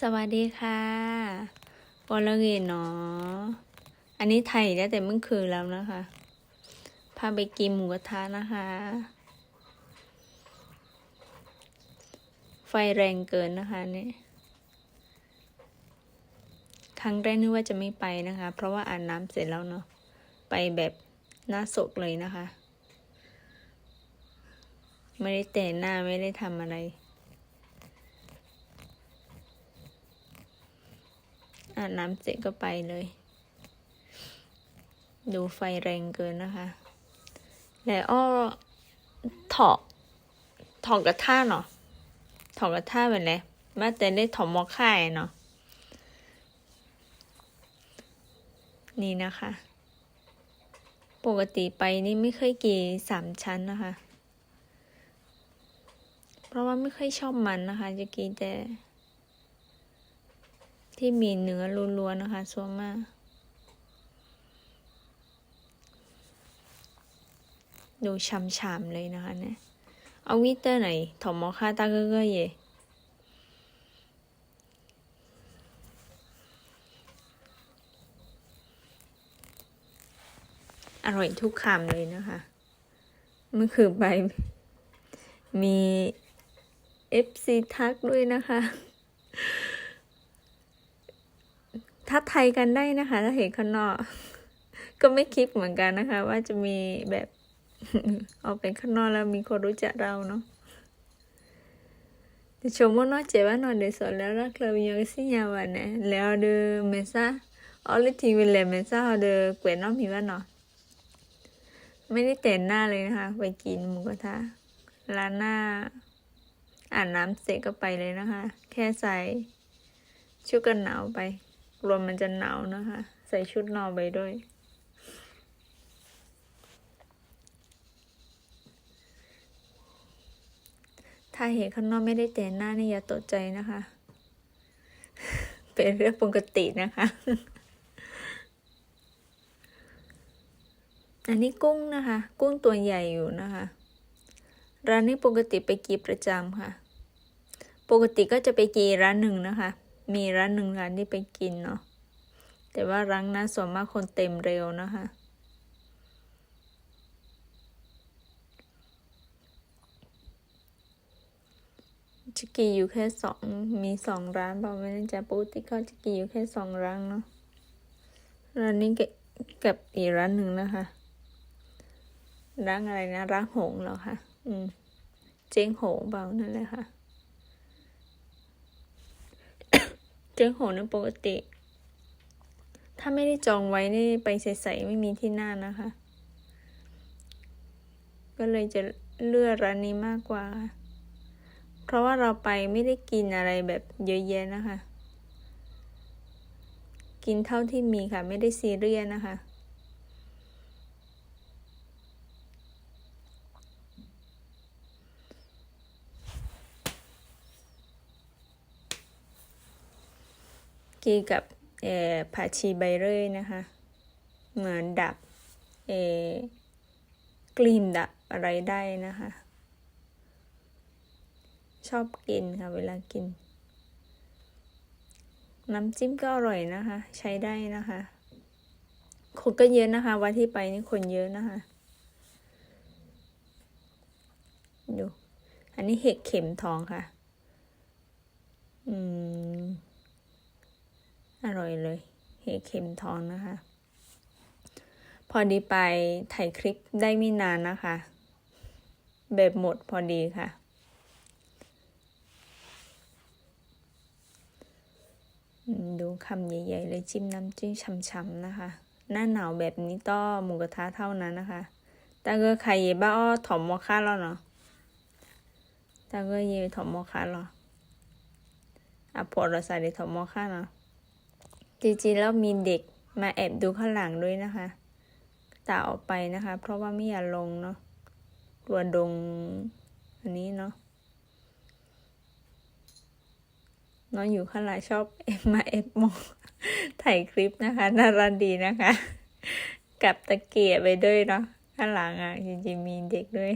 สวัสดีค่ะปอลเกนเนาะอันนี้ไทยได้แต่เมื่อคืนแล้วนะคะ พาไปกินหมูกระทะนะคะ ไฟแรงเกินนะคะเนี่ยครั้งแรกนึกว่าจะไม่ไปนะคะ เพราะว่าอาบน้ำเสร็จแล้วเนาะ ไปแบบหน้าสกเลยนะคะ ไม่ได้แต่งหน้าไม่ได้ทำอะไร อาบน้ำเสร็จก็ไปเลย ดูไฟแรงเกินนะคะ แล้วอ้อถอกถอกกระทะเนาะถอกกระทะเป็นไรมาแต่ได้ถอมมอค่ายเนาะนี่นะคะ ปกติไปนี่ไม่เคยกินสามชั้นนะคะ เพราะว่าไม่ค่อยชอบมันนะคะ จะกินแต่ ที่มีเนื้อล้วนๆนะคะส่วนมากดูช้ำๆเลยนะคะเนี่ยเอาวิเตอร์ไหนถมมอค่าตาเก้อเย่อร่อยทุกคำเลยนะคะเมื่อคืนไปมีเอฟซีทักด้วยนะคะ ทักไทยกันได้นะคะ ถ้าเห็นข้างนอก ก็ไม่คิดเหมือนกันนะคะ ว่าจะมีแบบออกไปข้างนอกแล้วมีคนรู้จักเราเนาะ De hecho, nos llevan de solar la claviño que se llama, ¿no? Leo de mesa, o le tiene le mesa de cuerno mi va no ไม่ได้แต่งหน้าเลยนะคะ ไปกินหมูกระทะร้านหน้าอ่านน้ำเสร็จก็ไปเลยนะคะ แค่ใส่ชุดกันหนาวไป รวมมันจะหนาวนะคะ ใส่ชุดนอนไปด้วย ถ้าเห็นข้างนอกไม่ได้แต่งหน้านี่อย่าตกใจนะคะ เป็นเรื่องปกตินะคะ อันนี้กุ้งนะคะ กุ้งตัวใหญ่อยู่นะคะ ร้านนี้ปกติไปกีประจำค่ะ ปกติก็จะไปกีร้านหนึ่งนะคะ มีร้านหนึ่งร้านที่ไปกินเนาะแต่ว่าร้านนั้นส่วนมากคนเต็มเร็วนะคะจะกีอยู่แค่สองมีสองร้านเปล่าไม่แน่ใจปกติเขาจะกีอยู่แค่สองร้านเนาะร้านนี้กับอีกร้านหนึ่งนะคะร้านอะไรนะร้านหงเหรอคะอืมเจ๊งหงเปล่านั่นแหละค่ะ เจ๊งโหงนั้นปกติ ถ้าไม่ได้จองไว้นี่ไปใส่ๆไม่มีที่หน้านะคะ ก็เลยจะเลือกร้านนี้มากกว่า เพราะว่าเราไปไม่ได้กินอะไรแบบเยอะแยะนะคะ กินเท่าที่มีค่ะ ไม่ได้ซีเรียสนะคะ กีกับเออผักชีใบเร่ยนะคะ เหมือนดับเออกลิ่นดับอะไรได้นะคะ ชอบกินค่ะเวลากิน น้ำจิ้มก็อร่อยนะคะ ใช้ได้นะคะ คนก็เยอะนะคะ วันที่ไปนี่คนเยอะนะคะดูอันนี้เห็ดเข็มทองค่ะ อืม อร่อย เลยเห็ดเข็มทองนะคะ พอดีไปถ่ายคลิปได้ไม่นานนะคะ แบบหมดพอดีค่ะ ดูคำใหญ่ๆเลยจิ้มน้ำจิ้มช่ำๆนะคะ หน้าหนาวแบบนี้ต้อหมูกระทะเท่านั้นนะคะตาเกอใครเย่บ้าอ้อถมมอค่าแล้วเนาะตาเกอเย่ถมมอค่าหรออะพอเราใส่ถมมอค่าเนาะ จริงๆแล้วมีเด็กมาแอบดูข้างหลังด้วยนะคะตาออกไปนะคะ เพราะว่าไม่อยากลงเนาะกลัวดงอันนี้เนาะน้องอยู่ข้างหลังชอบเอฟมาเอฟมองถ่ายคลิปนะคะน่ารักดีนะคะ กับตะเกียบไปด้วยเนาะข้างหลังอะจริงๆมีเด็กด้วย